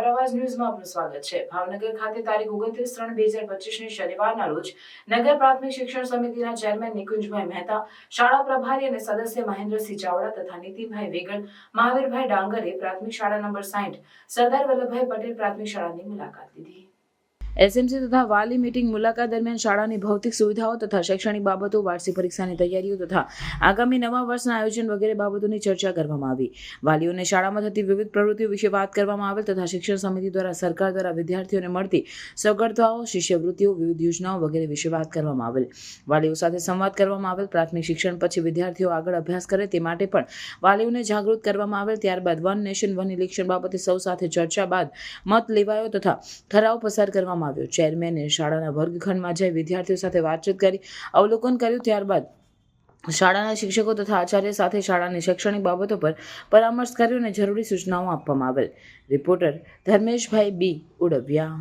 આપનું સ્વાગત છે. ભાવનગર ખાતે તારીખ ઓગણત્રીસ ત્રણ બે હજાર પચીસની શનિવારના રોજ નગર પ્રાથમિક શિક્ષણ સમિતિના ચેરમેન નિકુંજભાઈ મહેતા, શાળા પ્રભારી અને સદસ્ય મહેન્દ્રસિંહ ચાવડા તથા નીતિનભાઈ વેગડ મહાવીરભાઈ ડાંગરે પ્રાથમિક શાળા નંબર સાઠ સરદાર વલ્લભભાઈ પટેલ પ્રાથમિક શાળાની મુલાકાત લીધી. એસએમસી તથા વાલી મીટિંગ મુલાકાત દરમિયાન શાળાની ભૌતિક સુવિધાઓ તથા શૈક્ષણિક બાબતો, વાર્ષિક પરીક્ષાની તૈયારીઓ તથા આગામી નવા વર્ષના આયોજન વગેરે બાબતોની ચર્ચા કરવામાં આવી. વાલીઓને શાળામાં થતી વિવિધ પ્રવૃત્તિઓ વિશે વાત કરવામાં આવેલ તથા શિક્ષણ સમિતિ દ્વારા સરકાર દ્વારા વિદ્યાર્થીઓને મળતી સગવડતાઓ શિષ્યવૃત્તિઓ, વિવિધ યોજનાઓ વગેરે વિશે વાત કરવામાં આવેલ. વાલીઓ સાથે સંવાદ કરવામાં આવેલ, પ્રાથમિક શિક્ષણ પછી વિદ્યાર્થીઓ આગળ અભ્યાસ કરે તે માટે પણ વાલીઓને જાગૃત કરવામાં આવેલ. ત્યારબાદ વન નેશન, વન ઇલેક્શન બાબતે સૌ સાથે ચર્ચા બાદ મત લેવાયો તથા ઠરાવ પસાર કરવામાં આવ્યો. ચેરમેને શાળાના વર્ગખંડમાં જઈ વિદ્યાર્થીઓ સાથે વાતચીત કરી, અવલોકન કર્યું ત્યારબાદ શાળાના શિક્ષકો તથા આચાર્ય સાથે શાળાની શૈક્ષણિક બાબતો પર પરામર્શ કર્યો અને જરૂરી સૂચનાઓ આપવામાં આવેલ. Reporter Dharmeshbhai B Udavia.